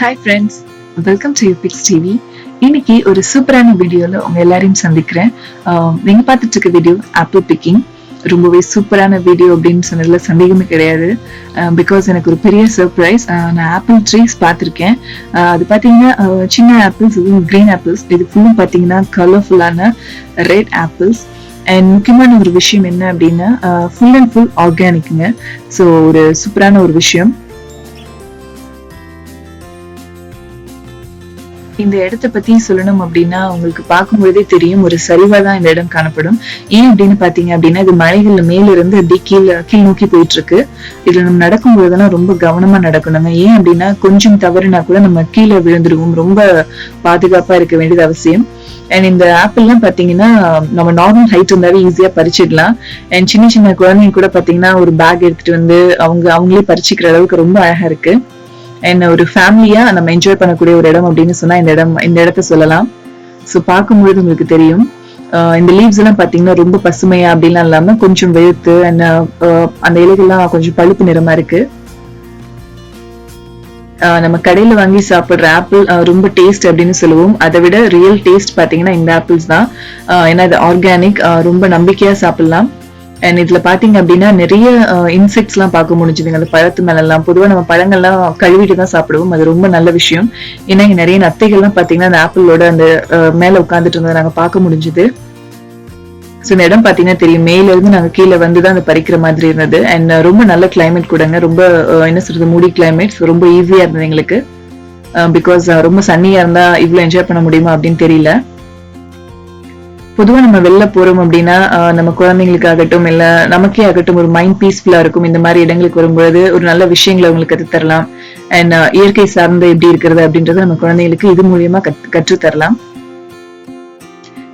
Hi friends welcome to Ubix TV இன்னைக்கு ஒரு சூப்பரான வீடியோல உங்க எல்லாரையும் சந்திக்கிறேன். நீங்க பார்த்துட்டு இருக்க வீடியோ ஆப்பிள் பிக்கிங் ரொம்பவே சூப்பரான வீடியோ அப்படின்னு சொன்னதுல சந்தேகமே கிடையாது. பிகாஸ் எனக்கு ஒரு பெரிய சர்ப்ரைஸ் நான் ஆப்பிள் ட்ரீஸ் பார்த்துருக்கேன். அது பார்த்தீங்கன்னா சின்ன ஆப்பிள்ஸ் இதுவும் க்ரீன் ஆப்பிள்ஸ் இது ஃபுல்லும் பார்த்தீங்கன்னா கலர்ஃபுல்லான ரெட் ஆப்பிள்ஸ் அண்ட் முக்கியமான ஒரு விஷயம் என்ன அப்படின்னா ஃபுல் அண்ட் ஃபுல் ஆர்கானிக்குங்க ஸோ ஒரு சூப்பரான ஒரு விஷயம். இந்த இடத்த பத்தி சொல்லணும் அப்படின்னா உங்களுக்கு பார்க்கும்பொழுதே தெரியும் ஒரு சரிவா தான் இந்த இடம் காணப்படும். ஏன் அப்படின்னு பாத்தீங்க அப்படின்னா இது மலைகள்ல மேல இருந்து அப்படி கீழே கீழ் நோக்கி போயிட்டு இருக்கு இதுல நம்ம நடக்கும்போதெல்லாம் ரொம்ப கவனமா நடக்கணுங்க. ஏன் அப்படின்னா கொஞ்சம் தவறுனா கூட நம்ம கீழே விழுந்துருவோம். ரொம்ப பாதுகாப்பா இருக்க வேண்டியது அவசியம். அண்ட் இந்த ஆப்பிள்லாம் பாத்தீங்கன்னா நம்ம நார்மல் ஹைட் இருந்தாவே ஈஸியா பறிச்சிடலாம். அண்ட் சின்ன சின்ன குழந்தைங்க கூட பாத்தீங்கன்னா ஒரு பேக் எடுத்துட்டு வந்து அவங்க அவங்களே பறிச்சுக்கிற அளவுக்கு ரொம்ப அழகா இருக்கு. என்ன ஒரு ஃபேமிலியா நம்ம என்ஜாய் பண்ணக்கூடிய ஒரு இடம் அப்படின்னு சொன்னா இந்த இடம் இந்த இடத்த சொல்லலாம். ஸோ பார்க்கும்பொழுது உங்களுக்கு தெரியும். இந்த லீவ்ஸ் எல்லாம் பாத்தீங்கன்னா ரொம்ப பசுமையா அப்படிலாம் இல்லாம கொஞ்சம் வெளுத்து அண்ட் அந்த இலைகள்லாம் கொஞ்சம் பழுப்பு நிறமா இருக்கு. ஆஹ் நம்ம கடையில வாங்கி சாப்பிடுற ஆப்பிள் ரொம்ப டேஸ்ட் அப்படின்னு சொல்லுவோம். அதை விட ரியல் டேஸ்ட் பாத்தீங்கன்னா இந்த ஆப்பிள்ஸ் தான். ஏன்னா இது ஆர்கானிக் ரொம்ப நம்பிக்கையா சாப்பிடலாம். அண்ட் இதுல பாத்தீங்க அப்படின்னா நிறைய இன்செக்ட்ஸ் எல்லாம் பார்க்க முடிஞ்சதுங்க. அந்த பழத்து மேல எல்லாம் பொதுவா நம்ம பழங்கள்லாம் கழுவிட்டு தான் சாப்பிடுவோம். அது ரொம்ப நல்ல விஷயம். ஏன்னா இங்க நிறைய நத்தைகள்லாம் பாத்தீங்கன்னா அந்த ஆப்பிளோட அந்த மேல உட்காந்துட்டு இருந்ததை நாங்க பார்க்க முடிஞ்சுது. ஸோ இந்த இடம் பார்த்தீங்கன்னா தெரியும். மேல இருந்து கீழே வந்து தான் அந்த பறிக்கிற மாதிரி இருந்தது. அண்ட் ரொம்ப நல்ல கிளைமேட் கூடங்க. ரொம்ப என்ன சொல்றது மூடி கிளைமேட் ரொம்ப ஈஸியாக இருந்தது எங்களுக்கு. பிகாஸ் ரொம்ப சன்னியாக இருந்தால் இவ்வளோ என்ஜாய் பண்ண முடியுமா அப்படின்னு தெரியல. பொதுவாக நம்ம வெளில போறோம் அப்படின்னா நம்ம குழந்தைங்களுக்கு ஆகட்டும் இல்ல நமக்கே ஆகட்டும் ஒரு மைண்ட் பீஸ்ஃபுல்லா இருக்கும். இந்த மாதிரி இடங்களுக்கு வரும்பொழுது ஒரு நல்ல விஷயங்களை அவங்களுக்கு கற்றுத் தரலாம். அண்ட் இயற்கை சார்ந்த எப்படி இருக்கிறது அப்படின்றத நம்ம குழந்தைங்களுக்கு இது மூலியமா கத் தரலாம்.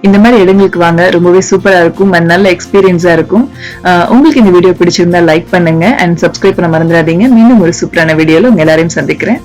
இந்த மாதிரி இடங்களுக்கு வாங்க. ரொம்பவே சூப்பரா இருக்கும். அண்ட் நல்ல எக்ஸ்பீரியன்ஸா இருக்கும். ஆஹ் உங்களுக்கு இந்த வீடியோ பிடிச்சிருந்தா லைக் பண்ணுங்க. அண்ட் சப்ஸ்கிரைப் பண்ண மறந்துடாதீங்க. மீண்டும் ஒரு சூப்பரான வீடியோல உங்க எல்லாரையும் சந்திக்கிறேன்.